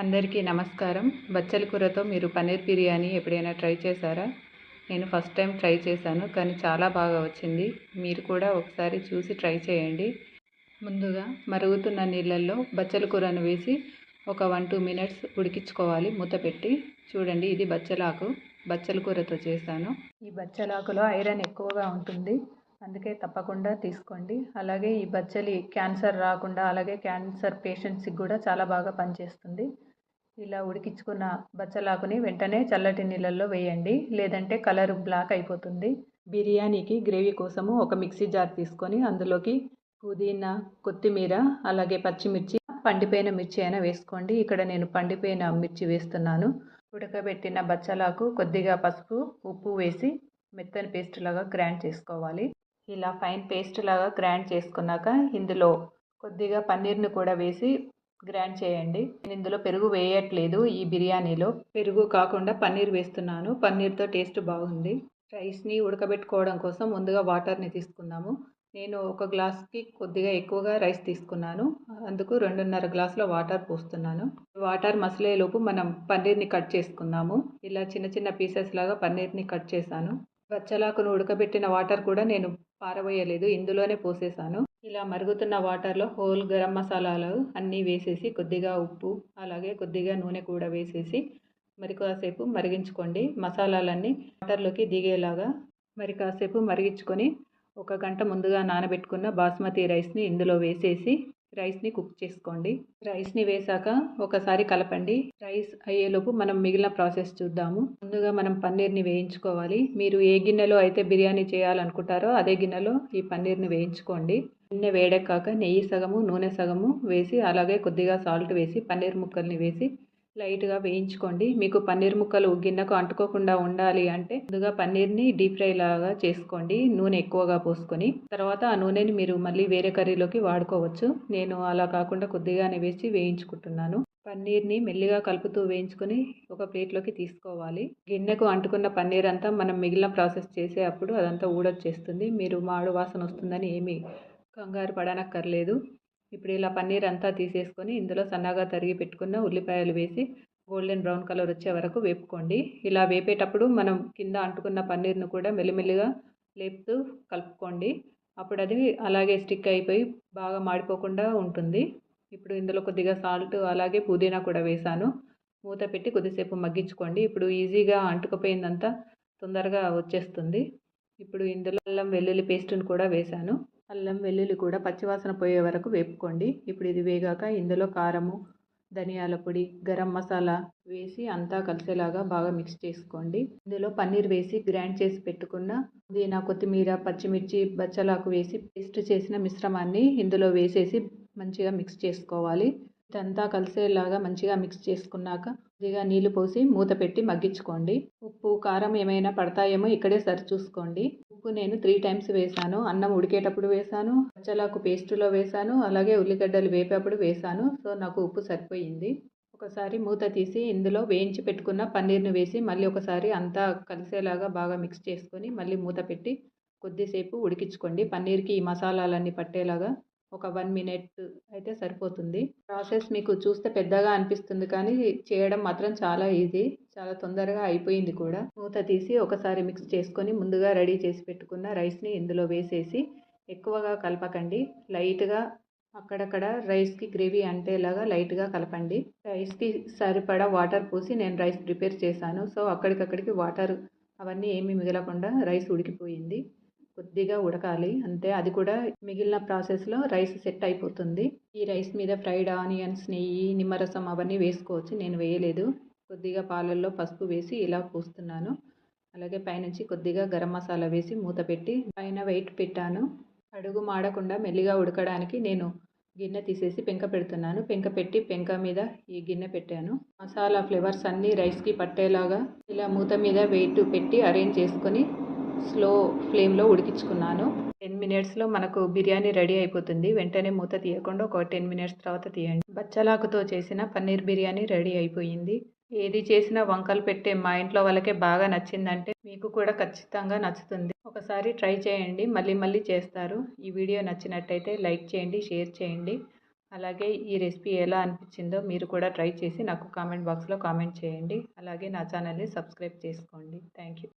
అందరికీ నమస్కారం. బచ్చల కూరతో మీరు పన్నీర్ బిర్యానీ ఎప్పుడైనా ట్రై చేశారా? నేను ఫస్ట్ టైం ట్రై చేశాను కానీ చాలా బాగా వచ్చింది. మీరు కూడా ఒకసారి చూసి ట్రై చేయండి. ముందుగా మరుగుతున్న నీళ్ళల్లో బచ్చల కూరను వేసి ఒక వన్ టూ మినిట్స్ ఉడికించుకోవాలి. మూత పెట్టి చూడండి ఇది బచ్చలాకు. బచ్చల కూరతో చేశాను. ఈ బచ్చలాకులో ఐరన్ ఎక్కువగా ఉంటుంది. అందుకే తప్పకుండా తీసుకోండి. అలాగే ఈ బచ్చలి క్యాన్సర్ రాకుండా అలాగే క్యాన్సర్ పేషెంట్స్కి కూడా చాలా బాగా పనిచేస్తుంది. ఇలా ఉడికించుకున్న బచ్చలాకుని వెంటనే చల్లటి నీళ్ళల్లో వేయండి. లేదంటే కలర్ బ్లాక్ అయిపోతుంది. బిర్యానీకి గ్రేవీ కోసము ఒక మిక్సీ జార్ తీసుకొని అందులోకి పుదీనా కొత్తిమీర అలాగే పచ్చిమిర్చి పండిపోయిన మిర్చి అయినా వేసుకోండి. ఇక్కడ నేను పండిపోయిన మిర్చి వేస్తున్నాను. ఉడకబెట్టిన బచ్చలాకు కొద్దిగా పసుపు ఉప్పు వేసి మెత్తని పేస్ట్ లాగా గ్రైండ్ చేసుకోవాలి. ఇలా ఫైన్ పేస్ట్ లాగా గ్రైండ్ చేసుకున్నాక ఇందులో కొద్దిగా పన్నీర్ని కూడా వేసి గ్రాండ్ చేయండి. నేను ఇందులో పెరుగు వేయట్లేదు ఈ బిర్యానీలో. పెరుగు కాకుండా పన్నీర్ వేస్తున్నాను. పన్నీర్తో టేస్ట్ బాగుంది. రైస్ని ఉడకబెట్టుకోవడం కోసం ముందుగా వాటర్ని తీసుకుందాము. నేను ఒక గ్లాస్కి కొద్దిగా ఎక్కువగా రైస్ తీసుకున్నాను. అందుకు రెండున్నర గ్లాసుల వాటర్ పోస్తున్నాను. వాటర్ మసలేలోపు మనం పన్నీర్ని కట్ చేసుకుందాము. ఇలా చిన్న చిన్న పీసెస్ లాగా పన్నీర్ని కట్ చేశాను. బచ్చలాకును ఉడకబెట్టిన వాటర్ కూడా నేను పారబోయలేదు. ఇందులోనే పోసేసాను ఇలా మరుగుతున్న వాటర్లో హోల్ గరం మసాలాలు అన్నీ వేసేసి కొద్దిగా ఉప్పు అలాగే కొద్దిగా నూనె కూడా వేసేసి మరి కాసేపు మరిగించుకోండి. మసాలాలన్నీ వాటర్లోకి దిగేలాగా మరి కాసేపు మరిగించుకొని ఒక గంట ముందుగా నానబెట్టుకున్న బాస్మతి రైస్ని ఇందులో వేసేసి రైస్ని కుక్ చేసుకోండి. రైస్ని వేసాక ఒకసారి కలపండి. రైస్ అయ్యేలోపు మనం మిగిలిన ప్రాసెస్ చూద్దాము. ముందుగా మనం పన్నీర్ని వేయించుకోవాలి. మీరు ఏ గిన్నెలో అయితే బిర్యానీ చేయాలనుకుంటారో అదే గిన్నెలో ఈ పన్నీర్ని వేయించుకోండి. గిన్నె వేడెక్కాక నెయ్యి సగము నూనె సగము వేసి అలాగే కొద్దిగా సాల్ట్ వేసి పన్నీర్ ముక్కల్ని వేసి లైట్గా వేయించుకోండి. మీకు పన్నీర్ ముక్కలు గిన్నెకు అంటుకోకుండా ఉండాలి అంటే ముందుగా పన్నీర్ని డీప్ ఫ్రై లాగా చేసుకోండి. నూనె ఎక్కువగా పోసుకొని తర్వాత ఆ నూనెని మీరు మళ్ళీ వేరే కర్రీలోకి వాడుకోవచ్చు. నేను అలా కాకుండా కొద్దిగానే వేసి వేయించుకుంటున్నాను. పన్నీర్ని మెల్లిగా కలుపుతూ వేయించుకొని ఒక ప్లేట్లోకి తీసుకోవాలి. గిన్నెకు అంటుకున్న పన్నీర్ అంతా మనం మిగిలిన ప్రాసెస్ చేసే అప్పుడు అదంతా ఊడొచ్చేస్తుంది. మీరు మాడు వాసన వస్తుందని ఏమీ కంగారు పడనక్కర్లేదు. ఇప్పుడు ఇలా పన్నీర్ అంతా తీసేసుకొని ఇందులో సన్నగా తరిగి పెట్టుకున్న ఉల్లిపాయలు వేసి గోల్డెన్ బ్రౌన్ కలర్ వచ్చే వరకు వేపుకోండి. ఇలా వేపేటప్పుడు మనం కింద అంటుకున్న పన్నీర్ను కూడా మెల్లిమెల్లిగా లేపుతూ కలుపుకోండి. అప్పుడు అది అలాగే స్టిక్ అయిపోయి బాగా మాడిపోకుండా ఉంటుంది. ఇప్పుడు ఇందులో కొద్దిగా సాల్ట్ అలాగే పుదీనా కూడా వేసాను. మూత పెట్టి కొద్దిసేపు మగ్గించుకోండి. ఇప్పుడు ఈజీగా అంటుకుపోయిందంతా తొందరగా వచ్చేస్తుంది. ఇప్పుడు ఇందులో అల్లం వెల్లుల్లి పేస్ట్ని కూడా వేసాను. అల్లం వెల్లుల్లి కూడా పచ్చివాసన పోయే వరకు వేపుకోండి. ఇప్పుడు ఇది వేగాక ఇందులో కారము ధనియాల పొడి గరం మసాలా వేసి అంతా కలిసేలాగా బాగా మిక్స్ చేసుకోండి. ఇందులో పన్నీర్ వేసి గ్రైండ్ చేసి పెట్టుకున్న దీనా కొత్తిమీర పచ్చిమిర్చి బచ్చలాకు వేసి పేస్ట్ చేసిన మిశ్రమాన్ని ఇందులో వేసేసి మంచిగా మిక్స్ చేసుకోవాలి. ఇదంతా కలిసేలాగా మంచిగా మిక్స్ చేసుకున్నాక కొద్దిగా నీళ్ళు పోసి మూత పెట్టి మగ్గించుకోండి. ఉప్పు కారం ఏమైనా పడతాయేమో ఇక్కడే సరి చూసుకోండి. ఉప్పు నేను త్రీ టైమ్స్ వేసాను. అన్నం ఉడికేటప్పుడు వేసాను. పచ్చలాకు పేస్టులో వేసాను. అలాగే ఉల్లిగడ్డలు వేపేటప్పుడు వేసాను. సో నాకు ఉప్పు సరిపోయింది. ఒకసారి మూత తీసి ఇందులో వేయించి పెట్టుకున్న పన్నీర్ని వేసి మళ్ళీ ఒకసారి అంతా కలిసేలాగా బాగా మిక్స్ చేసుకొని మళ్ళీ మూత పెట్టి కొద్దిసేపు ఉడికించుకోండి. పన్నీర్కి ఈ మసాలాలన్నీ పట్టేలాగా ఒక వన్ మినిట్ అయితే సరిపోతుంది. ప్రాసెస్ మీకు చూస్తే పెద్దగా అనిపిస్తుంది కానీ చేయడం మాత్రం చాలా ఈజీ. చాలా తొందరగా అయిపోయింది కూడా. మూత తీసి ఒకసారి మిక్స్ చేసుకొని ముందుగా రెడీ చేసి పెట్టుకున్న రైస్ని ఇందులో వేసేసి ఎక్కువగా కలపకండి. లైట్గా అక్కడక్కడ రైస్కి గ్రేవీ అంటేలాగా లైట్గా కలపండి. రైస్కి సరిపడా వాటర్ పోసి నేను రైస్ ప్రిపేర్ చేశాను. సో అక్కడికక్కడికి వాటర్ అవన్నీ ఏమీ మిగలకుండా రైస్ ఉడికిపోయింది. కొద్దిగా ఉడకాలి. అంతే అది కూడా మిగిలిన ప్రాసెస్లో రైస్ సెట్ అయిపోతుంది. ఈ రైస్ మీద ఫ్రైడ్ ఆనియన్స్ నెయ్యి నిమ్మరసం అవన్నీ వేసుకోవచ్చు. నేను వేయలేదు. కొద్దిగా పాలల్లో పసుపు వేసి ఇలా పూస్తున్నాను. అలాగే పైనుంచి కొద్దిగా గరం మసాలా వేసి మూత పెట్టి పైన వెయిట్ పెట్టాను. అడుగు మాడకుండా మెల్లిగా ఉడకడానికి నేను గిన్నె తీసేసి పెంక పెడుతున్నాను. పెంక పెట్టి పెంక మీద ఈ గిన్నె పెట్టాను. మసాలా ఫ్లేవర్స్ అన్నీ రైస్కి పట్టేలాగా ఇలా మూత మీద వెయిట్ పెట్టి అరేంజ్ చేసుకొని స్లో ఫ్లేమ్లో ఉడికించుకున్నాను. టెన్ మినిట్స్లో మనకు బిర్యానీ రెడీ అయిపోతుంది. వెంటనే మూత తీయకుండా ఒక టెన్ మినిట్స్ తర్వాత తీయండి. బచ్చలాకుతో చేసిన పన్నీర్ బిర్యానీ రెడీ అయిపోయింది. ఏది చేసినా వంకలు పెట్టే మా ఇంట్లో వాళ్ళకే బాగా నచ్చిందంటే మీకు కూడా ఖచ్చితంగా నచ్చుతుంది. ఒకసారి ట్రై చేయండి. మళ్ళీ మళ్ళీ చేస్తారు. ఈ వీడియో నచ్చినట్టయితే లైక్ చేయండి షేర్ చేయండి. అలాగే ఈ రెసిపీ ఎలా అనిపించిందో మీరు కూడా ట్రై చేసి నాకు కామెంట్ బాక్స్లో కామెంట్ చేయండి. అలాగే నా ఛానల్ని సబ్స్క్రైబ్ చేసుకోండి. Thank you.